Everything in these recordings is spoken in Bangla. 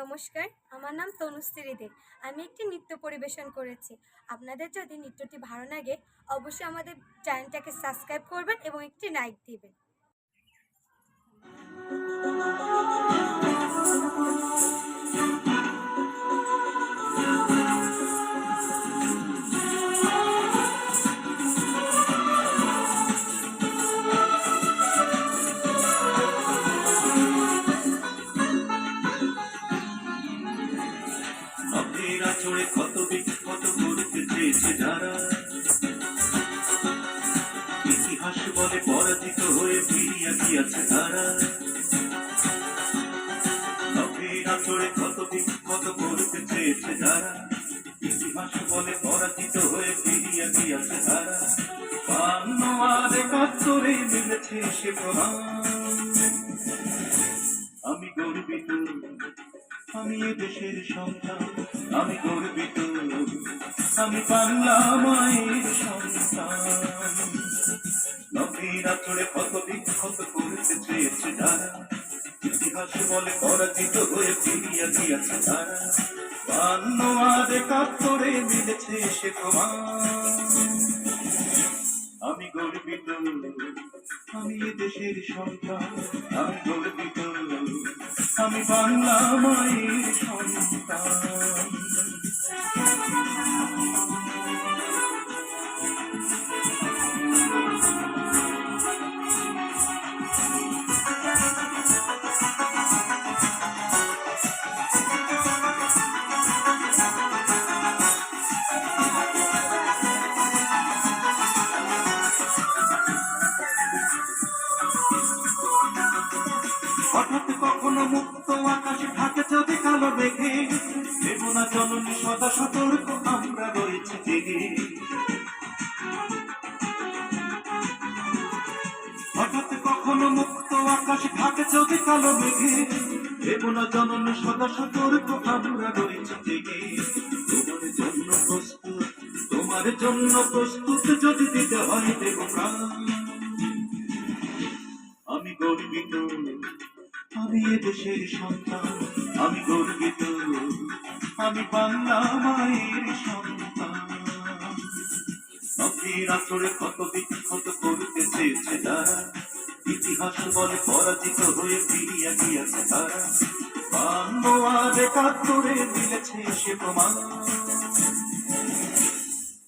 নমস্কার, আমার নাম তনুশ্রী দে আমি একটি নৃত্য পরিবেশন করেছি। আপনাদের যদি নৃত্যটি ভালো লাগে, অবশ্যই আমাদের চ্যানেলটাকে সাবস্ক্রাইব করবেন এবং একটি লাইক দিবেন। বলে পরাজিত হয়ে ফিরিয়া গিয়াছে তারা। কত বিখ্যাত করতে চেয়েছে ইতিহাস বলে পরাজিত হয়ে ফিরিয়া গিয়াছে তারা। আর মিলেছে সে আমি গর্বিত, আমি এ দেশের সন্তান, আমি গর্বিত, আমি বাংলা মায়ের সন্তান। নদীর আচড়ে কত বিক্ষত করতে চেয়েছে যারা ইতিহাস বলে পরাজিত হয়ে ফিরিয়া দিয়েছে তারা। বান্ন আর মিলেছে সে প্রমাণ আমি গর্বিত, আমি দেশের সন্তান, আমি গর্বিত, আমি বাংলা মায়ের সন্তান। যদি কালো মেঘে দেব না জননী সদা সতর্ক, আমরা রয়েছে জেগে হঠাৎ কখনো মুক্ত আকাশে থাকে যদি কালো মেঘে দেব জননী সদা সতর্ক, আমরা রয়েছে জেগে তোমার জন্য প্রস্তুত, তোমার জন্য প্রস্তুত যদি দিতে হয় দেব আমি গর্বিত আমি দেশের সন্তান, আমি গর্বিত। আমি বাংলা মায়ের সন্তান। নদীর আচরে কত বিক্ষত করতে চেয়েছে তারা। ইতিহাস বলে পরাজিত হয়ে ফিরিয়া গিয়াছে তারা। বান্ন আর মিলেছে সে প্রমাণ।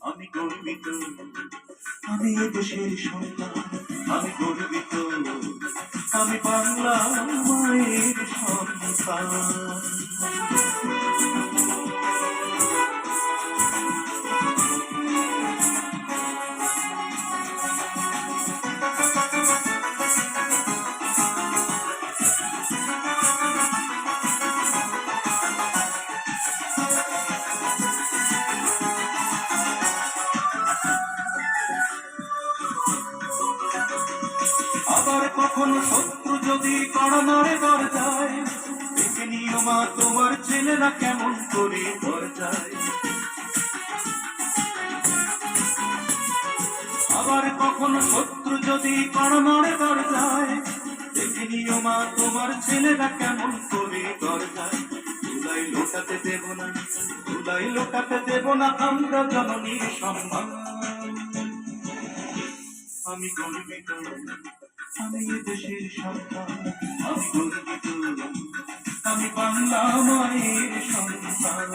আমি গর্বিত। আমি দেশের সন্তান, আমি গর্বিত। আমি বাংলা মায়ের সন্তান। আবার কখনো শত্রু যদি করোনারে দর যায় মা, তোমার ছেলেরা কেমন করে দর যায় আবার কখনো শত্রু যদি করোনারে দর যায় দেখে মা, তোমার ছেলেরা কেমন করে দর যায় লোটাতে দেব না তুলাই লোটাতে দেব না, আমরা জননীর সম্মান। আমি গর্বিত। আমি দেশের সন্তান আমি বাংলা মায়ের সন্তান।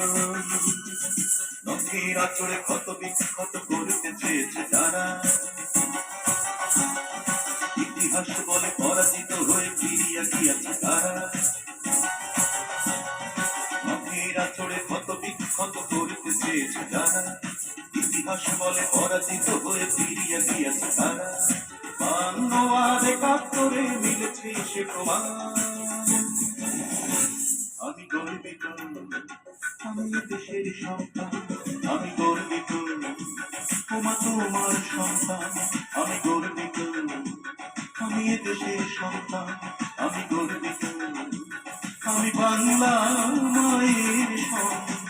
নখের আচরে ক্ষত বিক্ষত করতে চেয়েছে যারা। ইতিহাস বলে পরাজিত হয়ে ফিরিয়া গিয়াছে তারা। চেয়েছে যারা। ইতিহাস বলে পরাজিত হয়ে ফিরিয়া গিয়াছে তারা। বান্ন আর একাত্তরে সে প্রমাণ। আমি গর্বিত, আমি দেশের সন্তান, আমি গর্বিত তোমা তোমার সন্তান, আমি গর্বিত, আমি দেশের সন্তান, আমি গর্বিত। আমি বাংলা মায়ের সন্তান।